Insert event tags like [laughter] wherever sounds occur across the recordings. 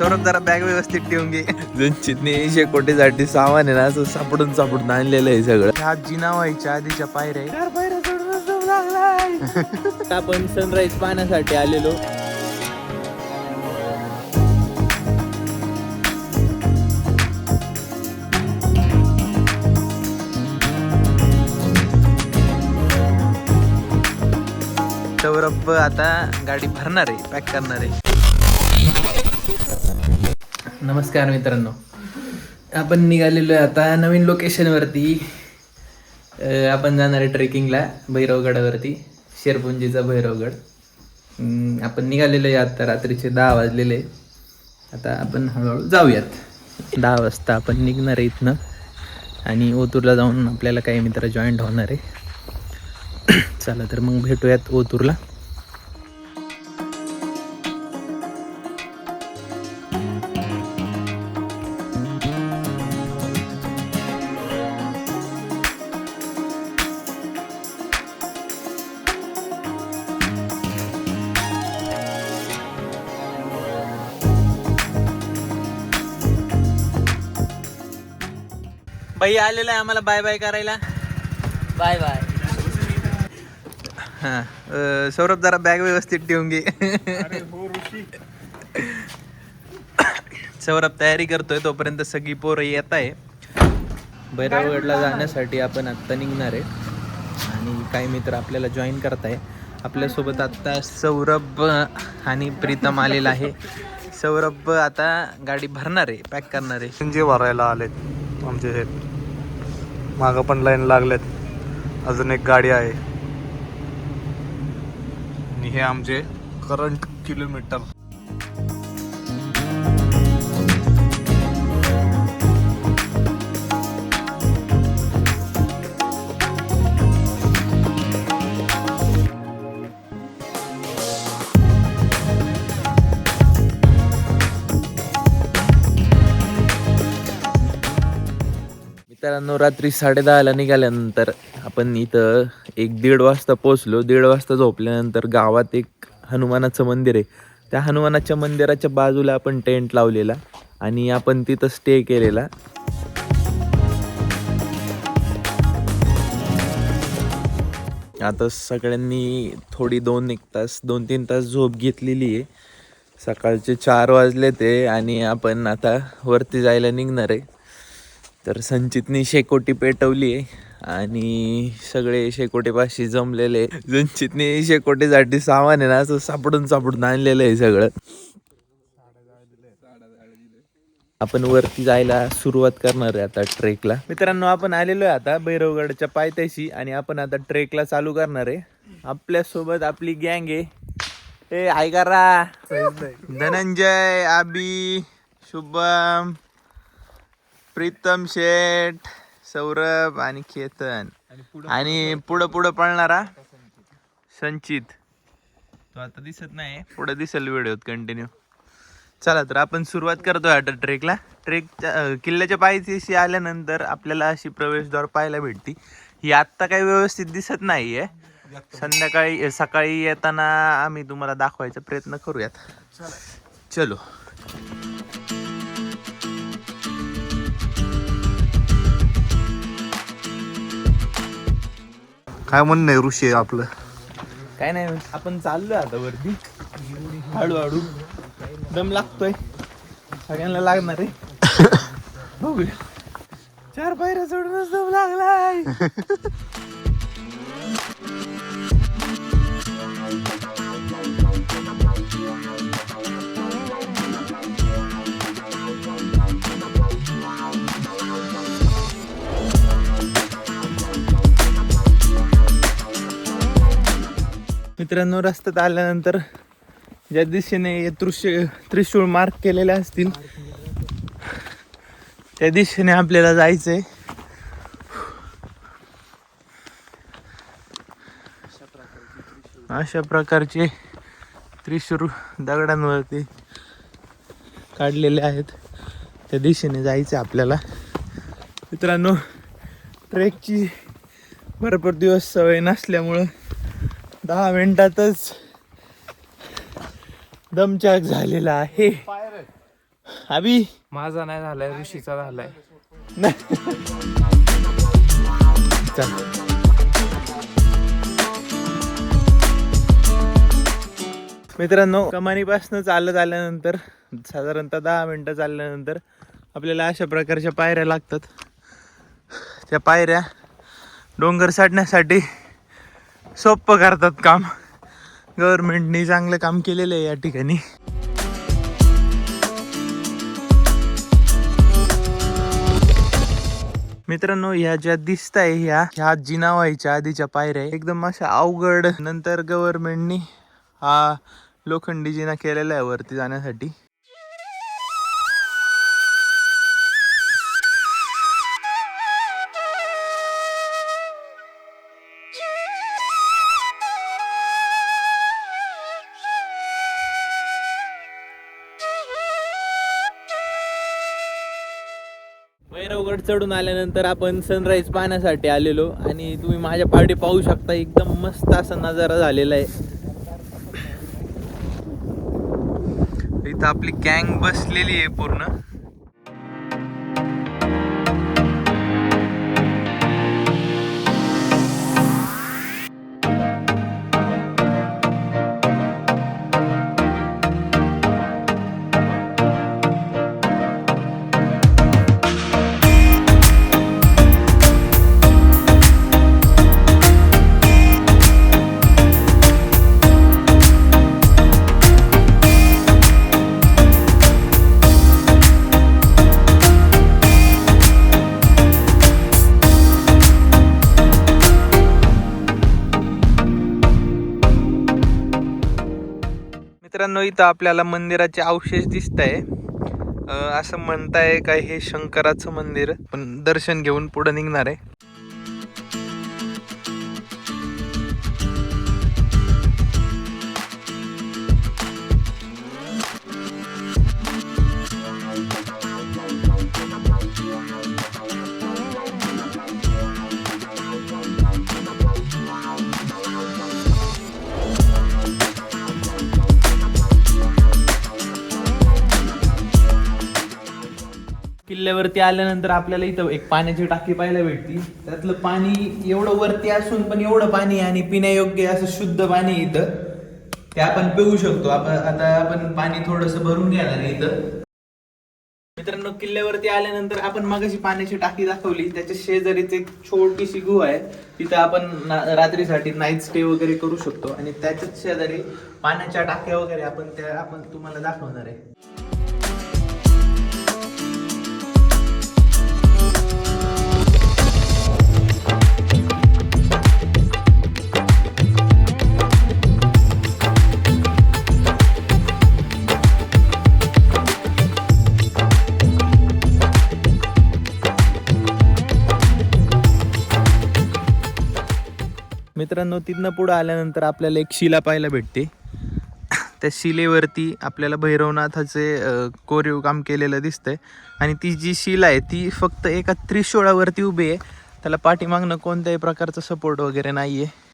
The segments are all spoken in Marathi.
सौरभ जरा बॅग व्यवस्थित ठेवून घे. जनचितने शेकोटीसाठी सामान आहे ना असं सापडून सापडून आणलेलं आहे सगळं. ह्या जिना व्हायच्या आधीच्या पायऱ्या आपण सनराईज पाहण्यासाठी आलेलो. सौरभ आता गाडी भरणार आहे पॅक करणार आहे. नमस्कार मित्रांनो. आपण निघालेलो आहे आता नवीन लोकेशनवरती आपण जाणार आहे ट्रेकिंगला भैरवगडावरती शेरपुंजीचा भैरवगड. आपण निघालेलो आहे आता रात्रीचे दहा वाजलेले आता आपण हळूहळू जाऊयात. दहा वाजता आपण निघणार आहे इथनं. आणि ओतूरला जाऊन आपल्याला काही मित्र जॉईंट होणार आहे. [coughs] चला तर मग भेटूयात ओतूरला. बाई आलेला आहे आम्हाला बाय बाय करायला. Bye bye. हा अं, सौरभ जरा बॅग व्यवस्थित ठेवून घे. सौरभ तयारी करतोय तोपर्यंत सगळी पोरं येत आहे. भैरवगडला जाण्यासाठी आपण आत्ता निघणार आहे. आणि काही मित्र आपल्याला जॉईन करताय. आपल्यासोबत आत्ता सौरभ आणि प्रीतम आलेला आहे. सौरभ आता गाडी भरणार आहे पॅक करणार आहे. जे भरायला आलेत. आमचे हे मागं पण लाईन लागल्यात अजून एक गाडी आहे. आणि हे आमचे करंट किलोमीटर मित्रांनो रात्री साडेदहाला निघाल्यानंतर आपण इथं एक दीड वाजता पोचलो दीड वाजता झोपल्यानंतर गावात एक हनुमानाचं मंदिर आहे. त्या हनुमानाच्या मंदिराच्या बाजूला आपण टेंट लावलेला आणि आपण तिथं स्टे केलेला. आता सगळ्यांनी थोडी दोन एक तास दोन तीन तास झोप घेतलेली आहे. सकाळचे चार वाजले ते आणि आपण आता वरती जायला निघणार आहे. तर संचितनी शेकोटी पेटवली आहे आणि सगळे शेकोटीपाशी जमलेले संचितने शेकोटीसाठी सामान आहे ना असं सापडून सापडून आणलेलं आहे सगळं. आपण वरती जायला सुरुवात करणार आहे आता ट्रेकला. मित्रांनो आपण आलेलो आहे आता भैरवगडच्या पायथ्याशी आणि आपण आता ट्रेकला चालू करणार आहे. आपल्यासोबत आपली गँग आहे. ए हाय धनंजय आबी शुभम. प्रीतम शेठ सौरभ आणि केतन. आणि पुढं पुढं पळणारा संचित. तो आता दिसत नाही पुढं दिसेल व्हिडिओत कंटिन्यू चला तर आपण सुरुवात करतोय आता ट्रेकला. ट्रेक किल्ल्याच्या पायथ्याशी आल्यानंतर आपल्याला अशी प्रवेशद्वार पाहायला भेटती. ही आत्ता काही व्यवस्थित दिसत नाहीये. संध्याकाळी सकाळी येताना आम्ही तुम्हाला दाखवायचा प्रयत्न करूयात. चलो. काय म्हणणं आहे ऋषी आपलं? काय नाही आपण चाललोय आता वरती. हळूहळू. दम लागतोय. सगळ्यांना लागणार आहे. [laughs] बघूया. चार पायऱ्या सोडूनच दम लागलाय. [laughs] मित्रांनो रस्त्यात आल्यानंतर ज्या दिशेने हे दृश्य त्रिशूळ मार्क केलेले असतील त्या दिशेने आपल्याला जायचंय. अशा प्रकारचे त्रिशूर दगडांवरती काढलेले आहेत. त्या दिशेने जायचं आपल्याला. मित्रांनो ट्रेकची भरपूर दिवस सवय नसल्यामुळं दहा मिनिटातच दमचाक झालेला आहे. अभि? माझा नाही झालाय ऋषीचा झालाय. मित्रांनो कमानीपासून चालत आल्यानंतर साधारणतः दहा मिनटं चालल्यानंतर आपल्याला अशा प्रकारच्या पायऱ्या लागतात. त्या पायऱ्या डोंगर चढण्यासाठी सोपं करतात काम. गव्हर्नमेंटनी चांगलं काम केलेलं आहे या ठिकाणी. मित्रांनो ह्या ज्या दिसत आहे ह्या ह्या जिना व्हायच्या आधीच्या पायऱ्या एकदम अशा अवघड. नंतर गव्हर्नमेंटनी हा लोखंडी जिना केलेला आहे वरती जाण्यासाठी. भैरवगड चढून आल्यानंतर आपण सनराईज पाहण्यासाठी आलेलो आणि तुम्ही माझ्या पाठी पाहू शकता एकदम मस्त असा नजारा झालेला आहे. इथं आपली गँग बसलेली आहे पूर्ण. मित्रांनो इथं आपल्याला मंदिराचे अवशेष दिसत आहे असं म्हणताय का हे शंकराचं मंदिर पण दर्शन घेऊन पुढे निघणार आहे. वरती आल्यानंतर आपल्याला इथं एक पाण्याची टाकी पाहायला भेटती. त्यातलं पाणी एवढं वरती असून पण एवढं पाणी आणि पिण्यायोग्य असं शुद्ध पाणी इथं. ते आपण पिऊ शकतो. आपण आता आपण पाणी थोडस भरून घेणार इथं. मित्रांनो किल्ल्यावरती आल्यानंतर आपण मगाशी पाण्याची टाकी दाखवली. त्याच्या शेजारीच एक छोटीशी गुहा आहे. तिथं आपण रात्रीसाठी नाईट स्टे वगैरे करू शकतो. आणि त्याच्याच शेजारी पाण्याच्या टाक्या वगैरे आपण त्या आपण तुम्हाला दाखवणार आहे. मित्रांनो तिथनं पुढं आल्यानंतर आपल्याला एक शिला पाहायला भेटते. [coughs] त्या शिलेवरती आपल्याला भैरवनाथाचे कोरीव काम केलेलं दिसतंय. आणि ती जी शिला आहे ती फक्त एका त्रिशोळावरती उभी आहे. त्याला पाठीमागणं कोणत्याही प्रकारचा सपोर्ट वगैरे नाही आहे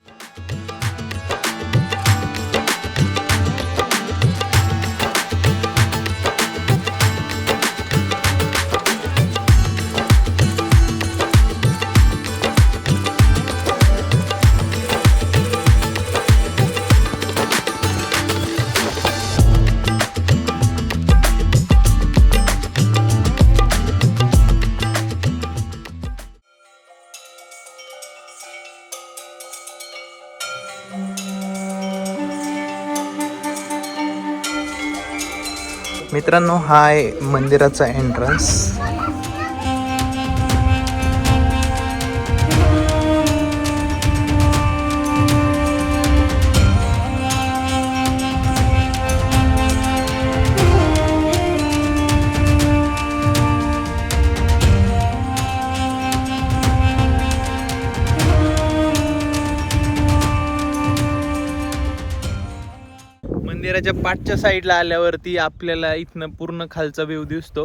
मित्रांनो हा आहे मंदिराचा एंट्रन्स मंदिराच्या पाठच्या साईडला आल्यावरती आपल्याला इथनं पूर्ण खालचा व्ह्यू दिसतो.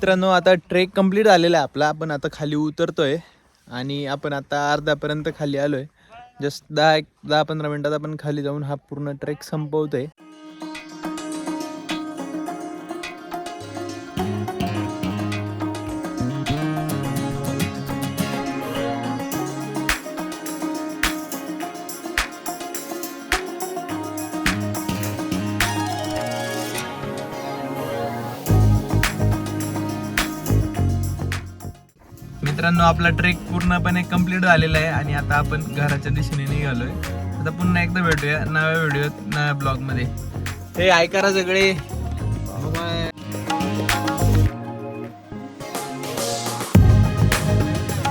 मित्रांनो आता ट्रेक कंप्लीट झालेला आहे आपला. आपण आता खाली उतरतोय आणि आपण आता अर्ध्यापर्यंत खाली आलोय. जस्ट दहा एक दहा पंधरा मिनिटात आपण खाली जाऊन हा पूर्ण ट्रेक संपवतोय. मित्रांनो आपला ट्रेक पूर्णपणे कंप्लीट झालेला आहे आणि आता आपण घराच्या दिशेने निघालोय. आता पुन्हा एकदा भेटूया नव्या व्हिडिओत नव्या ब्लॉगमध्ये हे ऐकारा सगळे